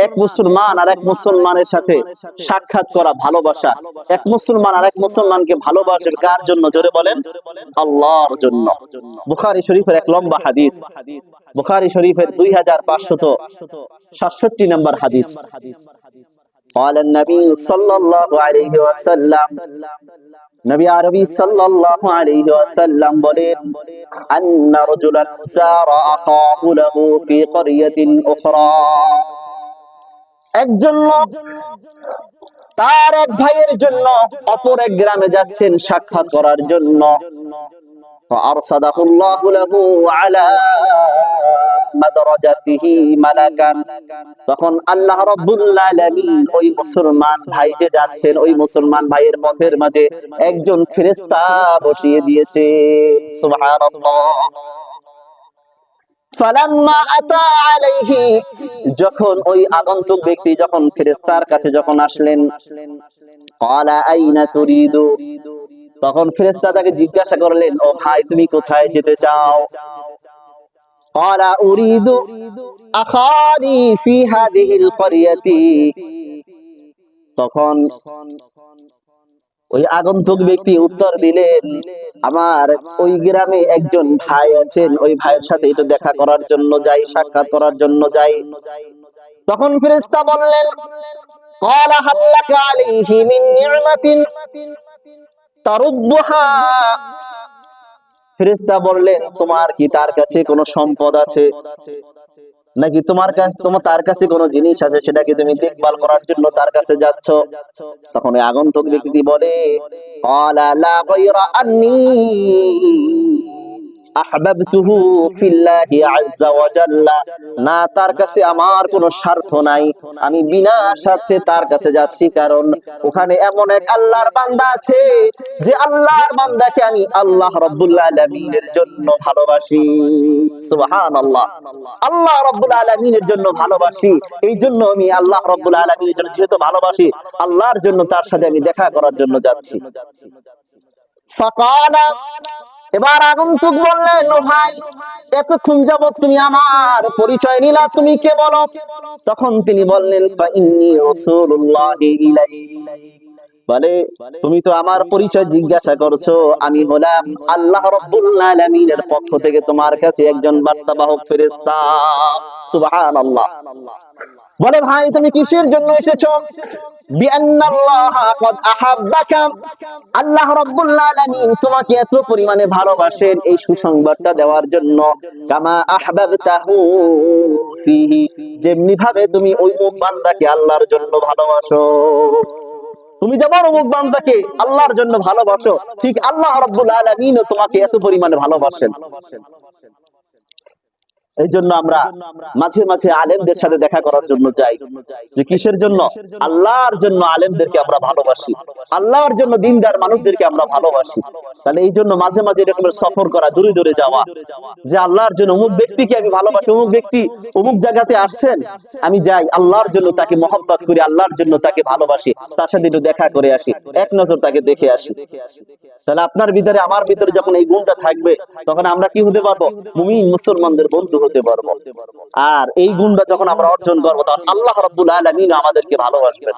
এক মুসলমান আর এক মুসলমানের সাথে সাক্ষাৎ করা ভালোবাসা এক মুসলমান আর এক মুসলমানকে ভালোবাসে কার জন্য জোরে বলেন আল্লাহর জন্য বুখারী শরীফের এক লম্বা হাদিস বুখারী শরীফের দুই হাজার পাঁচশত সাতষট্টি নম্বর হাদিস قال النبي صلى الله عليه وسلم নবী আরবি সাল্লাল্লাহু আলাইহি ওয়াসাল্লাম বলেন আন্না রাজুলান সারা আখাহু লাহু ফি ক্বরিয়াতিন উখরা একজন লোক তার এক ভাইয়ের জন্য অপর এক গ্রামে যাচ্ছেন সাক্ষাৎ করার জন্য। তখন আল্লাহ ওই মুসলমান ভাই যে যাচ্ছেন, ওই মুসলমান ভাইয়ের পথের মাঝে একজন ফেরেস্তা বসিয়ে দিয়েছে। যখন ওই আগন্তুক ব্যক্তি যখন ফেরেস্তার কাছে যখন আসলেন তখন ফেরেস্তা তাকে জিজ্ঞাসা করলেন, ও ভাই, তুমি কোথায় যেতে চাও? তখন ওই আগন্তুক ব্যক্তি উত্তর দিলেন আমার ওই গ্রামে একজন ভাই আছেন ওই ভাইয়ের সাথে একটু দেখা করার জন্য যাই সাক্ষাৎ করার জন্য যাই তখন ফেরেশতা বললেন قال هل لك عليه من نعمة তারুদ্দুহা ফেরেশতা বললেন তোমার কি তার কাছে কোনো সম্পদ আছে নাকি তোমার কাছে তোমার তার কাছে কোনো জিনিস আছে সেটাকে তুমি দেখভাল করার জন্য তার কাছে যাচ্ছ? তখন ওই আগন্তুক ব্যক্তি বলে আহবাবতুহু ফিল্লাহি ওয়া জাল্লা না, তার কাছে আমার কোনো স্বার্থ নাই। আমি বিনা স্বার্থে তার কাছে যাচ্ছি, কারণ ওখানে এমন এক আল্লাহর বান্দা আছে, যে আল্লাহর বান্দাকে আমি আল্লাহ রাব্বুল আলামিনের জন্য ভালোবাসি। সুবহানাল্লাহ। আল্লাহ রাব্বুল আলামিনের জন্য ভালোবাসি। এই জন্য আমি আল্লাহ রাব্বুল আলামিনের জন্য যেহেতু ভালোবাসি, আল্লাহর জন্য তার সাথে আমি দেখা করার জন্য যাচ্ছি। ফাকালা এবার আগন্তুক বললেন ও ভাই, এতক্ষণ যাবত তুমি আমার পরিচয় নিলা, তুমি কে বলো? তখন তিনি বললেন বলে, তুমি তো আমার পরিচয় জিজ্ঞাসা করছ, আমি হলাম আল্লাহ রাব্বুল আলামিনের পক্ষ থেকে তোমার কাছে একজন বার্তাবাহক ফেরেশতা। সুবহানাল্লাহ। বলে, ভাই, তুমি কিসের জন্য এসেছ? আলামিন তোমাকে এত পরিমাণে ভালোবাসেন এই সুসংবাদটা দেওয়ার জন্য। যেমনি ভাবে তুমি ওই মুখ বান্দাকে আল্লাহর জন্য ভালোবাসো। তুমি যেমন অমুক বান্দাকে আল্লাহর জন্য ভালোবাসো, ঠিক আল্লাহ রাব্বুল আলামিনও তোমাকে এত পরিমাণে ভালোবাসেন। এই জন্য আমরা মাঝে মাঝে আলেমদের সাথে দেখা করার জন্য যাই। যে কিসের জন্য? আল্লাহর জন্য আলেমদেরকে আমরা ভালোবাসি। আল্লাহর জন্য দিনদার মানুষদেরকে আমরা ভালোবাসি। তাহলে এই জন্য মাঝে মাঝে এরকমের সফর করা, দূরে দূরে যাওয়া। যে আল্লাহর জন্য অমুক ব্যক্তিকে আমি ভালোবাসি, অমুক ব্যক্তি অমুক জায়গাতে আসছেন, আমি যাই, আল্লাহর জন্য তাকে মহব্বত করি, আল্লাহর জন্য তাকে ভালোবাসি, তার সাথে একটু দেখা করে আসি, এক নজর তাকে দেখে আসি। তাহলে আপনার ভিতরে, আমার ভিতরে যখন এই গুণটা থাকবে, তখন আমরা কি হতে পারব? মুমিন মুসলমানদের বন্ধু হতে পারব। আর এই গুণটা যখন আমরা অর্জন করব, তখন আল্লাহ রব্বুল আলমিন আমাদেরকে ভালোবাসবেন।